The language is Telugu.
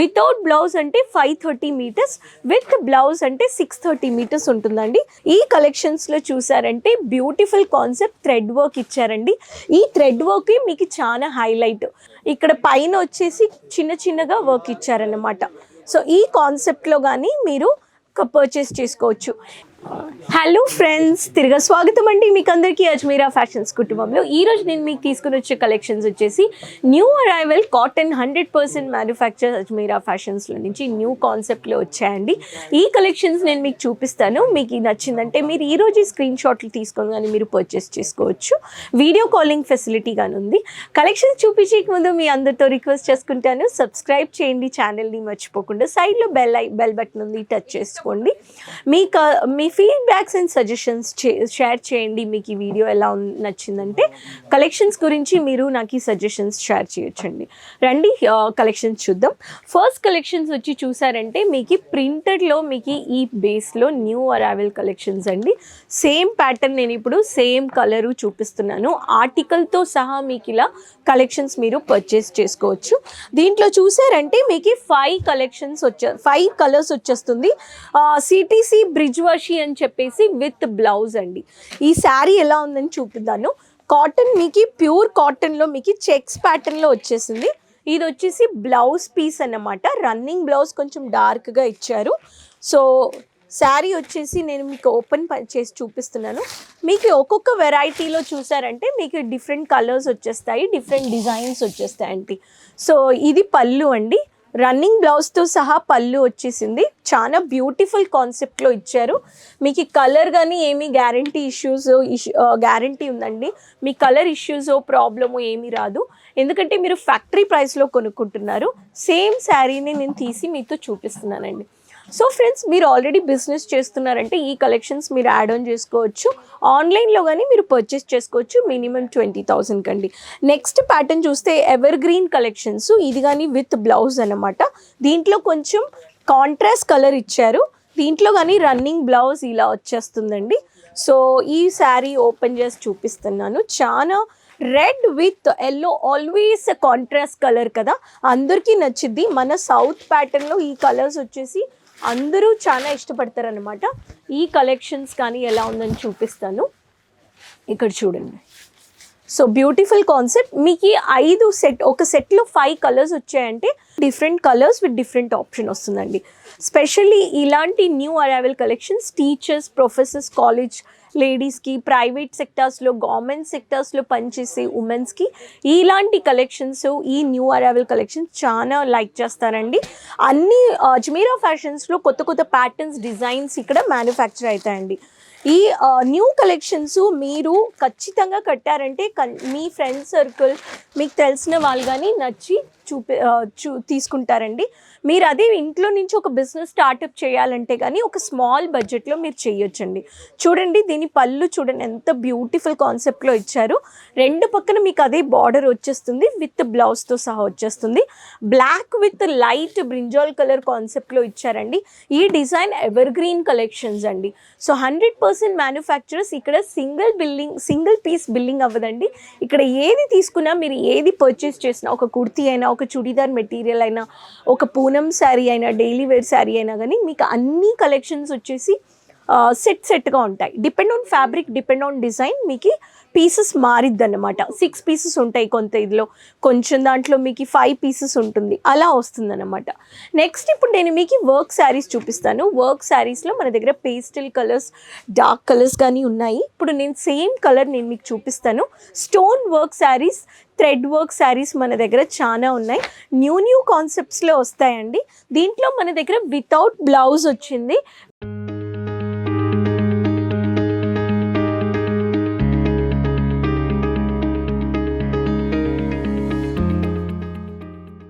వితౌట్ బ్లౌజ్ అంటే five thirty metres with blouse అంటే సిక్స్ థర్టీ మీటర్స్ ఉంటుందండి. ఈ కలెక్షన్స్లో చూసారంటే బ్యూటిఫుల్ కాన్సెప్ట్ థ్రెడ్ వర్క్ ఇచ్చారండి. ఈ థ్రెడ్ వర్క్ మీకు చాలా హైలైట్ ఇక్కడ పైన వచ్చేసి చిన్న చిన్నగా వర్క్ ఇచ్చారన్నమాట. సో ఈ కాన్సెప్ట్లో కానీ మీరు పర్చేస్ చేసుకోవచ్చు. హలో ఫ్రెండ్స్ తిరిగా స్వాగతం అండి మీకు అందరికీ అజ్మీరా ఫ్యాషన్స్ కుటుంబంలో. ఈ రోజు నేను మీకు తీసుకుని వచ్చే కలెక్షన్స్ వచ్చేసి new arrival cotton hundred percent manufacture Ajmeera ఫ్యాషన్స్లో నుంచి న్యూ కాన్సెప్ట్లో వచ్చాయండి. ఈ కలెక్షన్స్ నేను మీకు చూపిస్తాను. మీకు నచ్చిందంటే మీరు ఈరోజు స్క్రీన్ షాట్లు తీసుకొని కానీ మీరు పర్చేస్ చేసుకోవచ్చు. వీడియో కాలింగ్ ఫెసిలిటీ కానీ ఉంది. కలెక్షన్స్ చూపించే ముందు మీ అందరితో రిక్వెస్ట్ చేసుకుంటాను. సబ్స్క్రైబ్ చేయండి. ఛానల్ని మర్చిపోకుండా సైడ్లో బెల్ ఐ బెల్ బటన్ ఉంది. టచ్ చేసుకోండి. మీ మీ ఫీడ్బ్యాక్స్ అండ్ సజెషన్స్ షేర్ చేయండి. మీకు ఈ వీడియో ఎలా నచ్చిందంటే కలెక్షన్స్ గురించి మీరు నాకు ఈ సజెషన్స్ షేర్ చేయొచ్చండి. రండి కలెక్షన్స్ చూద్దాం. ఫస్ట్ కలెక్షన్స్ వచ్చి చూసారంటే మీకు ప్రింటెడ్లో మీకు ఈ బేస్లో న్యూ అరావెల్ కలెక్షన్స్ అండి. సేమ్ ప్యాటర్న్ నేను ఇప్పుడు సేమ్ కలరు చూపిస్తున్నాను. ఆర్టికల్తో సహా మీకు ఇలా కలెక్షన్స్ మీరు పర్చేస్ చేసుకోవచ్చు. దీంట్లో చూసారంటే మీకు ఫైవ్ కలెక్షన్స్ వచ్చే ఫైవ్ కలర్స్ వచ్చేస్తుంది. సిటీసీ బ్రిడ్జ్ వాషి అని చెప్పేసి విత్ బ్లౌజ్ అండి. ఈ శారీ ఎలా ఉందని చూపిద్దాను. కాటన్ మీకు ప్యూర్ కాటన్లో మీకు చెక్స్ ప్యాటర్న్లో వచ్చేసింది. ఇది వచ్చేసి బ్లౌజ్ పీస్ అన్నమాట. రన్నింగ్ బ్లౌజ్ కొంచెం డార్క్గా ఇచ్చారు. సో శారీ వచ్చేసి నేను మీకు ఓపెన్ చేసి చూపిస్తున్నాను. మీకు ఒక్కొక్క వెరైటీలో చూసారంటే మీకు డిఫరెంట్ కలర్స్ వచ్చేస్తాయి డిఫరెంట్ డిజైన్స్ వచ్చేస్తాయి అండి సో ఇది పళ్ళు అండి. రన్నింగ్ బ్లౌజ్తో సహా పళ్ళు వచ్చేసింది. చాలా బ్యూటిఫుల్ కాన్సెప్ట్లో ఇచ్చారు. మీకు కలర్ కానీ ఏమీ గ్యారంటీ ఇష్యూస్ గ్యారంటీ ఉందండి. మీ కలర్ ఇష్యూస్ ప్రాబ్లము ఏమీ రాదు. ఎందుకంటే మీరు ఫ్యాక్టరీ ప్రైస్లో కొనుక్కుంటున్నారు. సేమ్ శారీని నేను తీసి మీతో చూపిస్తున్నానండి. సో ఫ్రెండ్స్ మీరు ఆల్రెడీ బిజినెస్ చేస్తున్నారంటే ఈ కలెక్షన్స్ మీరు యాడ్ ఆన్ చేసుకోవచ్చు. ఆన్లైన్లో కానీ మీరు పర్చేస్ చేసుకోవచ్చు మినిమం ట్వంటీ థౌసండ్ కండి. నెక్స్ట్ ప్యాటర్న్ చూస్తే ఎవర్ గ్రీన్ కలెక్షన్స్ ఇది కానీ విత్ బ్లౌజ్ అన్నమాట. దీంట్లో కొంచెం కాంట్రాస్ట్ కలర్ ఇచ్చారు. దీంట్లో కానీ రన్నింగ్ బ్లౌజ్ ఇలా వచ్చేస్తుందండి. సో ఈ శారీ ఓపెన్ చేసి చూపిస్తున్నాను. చాలా red with yellow always contrast colour కదా. అందరికీ నచ్చిద్ది. మన సౌత్ ప్యాటర్న్లో ఈ కలర్స్ వచ్చేసి అందరూ చాలా ఇష్టపడతారు అనమాట ఈ కలెక్షన్స్ కానీ ఎలా ఉందని చూపిస్తాను. ఇక్కడ చూడండి. సో బ్యూటిఫుల్ కాన్సెప్ట్ మీకు ఈ ఐదు సెట్ ఒక సెట్లో ఫైవ్ కలర్స్ వచ్చాయంటే different colours with different option వస్తుందండి. స్పెషల్లీ ఇలాంటి new arrival collections teachers professors college లేడీస్కి ప్రైవేట్ సెక్టార్స్లో గవర్నమెంట్ సెక్టార్స్లో పనిచేసే ఉమెన్స్కి ఇలాంటి కలెక్షన్స్ ఈ న్యూ అరైవల్ కలెక్షన్స్ చాలా లైక్ చేస్తారండి. అన్ని అజ్మీరా ఫ్యాషన్స్లో కొత్త కొత్త ప్యాటర్న్స్ డిజైన్స్ ఇక్కడ మ్యానుఫ్యాక్చర్ అవుతాయండి. ఈ న్యూ కలెక్షన్స్ మీరు ఖచ్చితంగా కట్టారంటే మీ ఫ్రెండ్ సర్కిల్ మీకు తెలిసిన వాళ్ళు కానీ నచ్చి చూపి చూ తీసుకుంటారండి. మీరు అదే ఇంట్లో నుంచి ఒక బిజినెస్ స్టార్టప్ చేయాలంటే కానీ ఒక స్మాల్ బడ్జెట్లో మీరు చేయొచ్చండి. చూడండి దీని పళ్ళు చూడండి ఎంత బ్యూటిఫుల్ కాన్సెప్ట్లో ఇచ్చారు. రెండు పక్కన మీకు అదే బార్డర్ వచ్చేస్తుంది విత్ బ్లౌజ్తో సహా వచ్చేస్తుంది. Black with light brinjal colour కాన్సెప్ట్లో ఇచ్చారండి. ఈ డిజైన్ ఎవర్ గ్రీన్ కలెక్షన్స్ అండి సో హండ్రెడ్ పర్సెంట్ మ్యానుఫ్యాక్చరర్స్ ఇక్కడ single building single piece building అవ్వదండి. ఇక్కడ ఏది తీసుకున్నా మీరు ఏది పర్చేస్ చేసినా ఒక కుర్తీ అయినా ఒక చుడీదార్ మెటీరియల్ అయినా ఒక పూనం శారీ అయినా డైలీ వేర్ శారీ అయినా కానీ మీకు అన్ని కలెక్షన్స్ వచ్చేసి సెట్ సెట్గా ఉంటాయి. Depend on fabric depend on design మీకు పీసెస్ మారిద్ది అనమాట సిక్స్ పీసెస్ ఉంటాయి కొంత ఇదిలో. కొంచెం దాంట్లో మీకు ఫైవ్ పీసెస్ ఉంటుంది. అలా వస్తుంది అనమాట నెక్స్ట్ ఇప్పుడు నేను మీకు వర్క్ శారీస్ చూపిస్తాను. వర్క్ శారీస్లో మన దగ్గర పేస్టల్ కలర్స్ డార్క్ కలర్స్ కానీ ఉన్నాయి. ఇప్పుడు నేను సేమ్ కలర్ నేను మీకు చూపిస్తాను. Stone work saris thread work saris మన దగ్గర చాలా ఉన్నాయి. న్యూ న్యూ కాన్సెప్ట్స్లో వస్తాయండి. దీంట్లో మన దగ్గర వితౌట్ బ్లౌజ్ వచ్చింది.